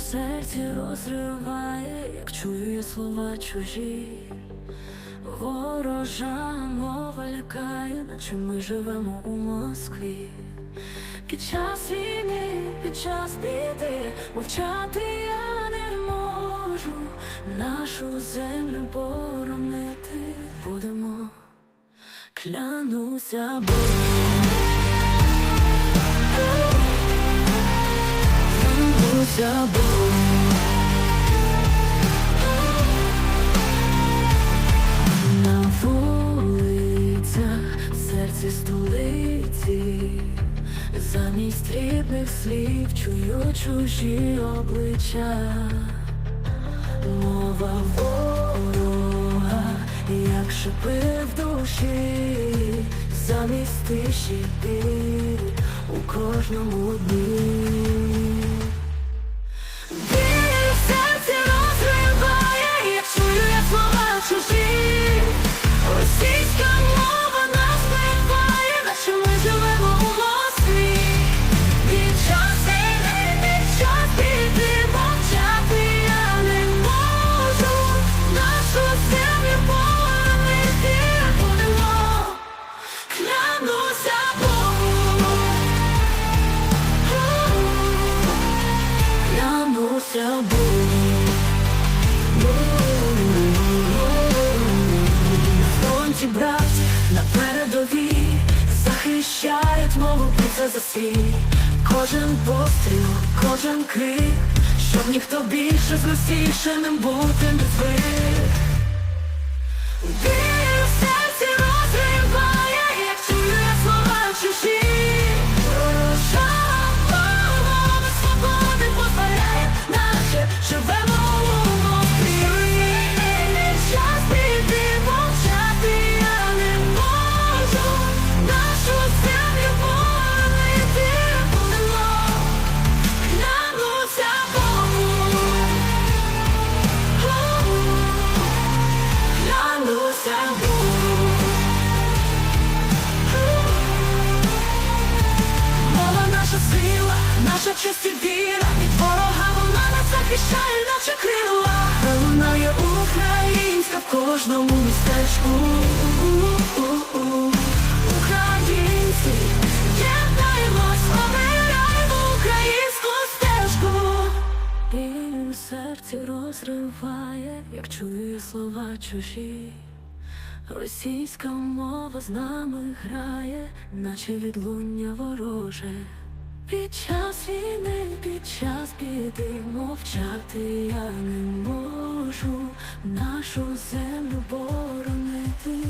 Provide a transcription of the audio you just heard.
серці розриває, як чую слова чужі. Ворожа мова лякає, наче ми живемо у Москві. Під час війни, під час біди, мовчати я не можу. Нашу землю боронити будемо. Клянуся Богом. Богом. На вулицях, серці столиці, замість рідних слів чую чужі обличчя, мова ворога, як шипи в душі, замість тиші біль у кожному дні. На фронті на передовій захищають мову це за свій. Кожен постріл, кожен крик, щоб ніхто більше злосійшеним бути не звик. Честь віра, від ворога вона нас захищає, наче крила. Вона є українська в кожному містечку. Українці, єднаємось, обираємо українську стежку. Біль у серці розриває, як чую слова чужі. Російська мова з нами грає, наче відлуння вороже. Під час війни, під час біди мовчати я не можу. Нашу землю боронити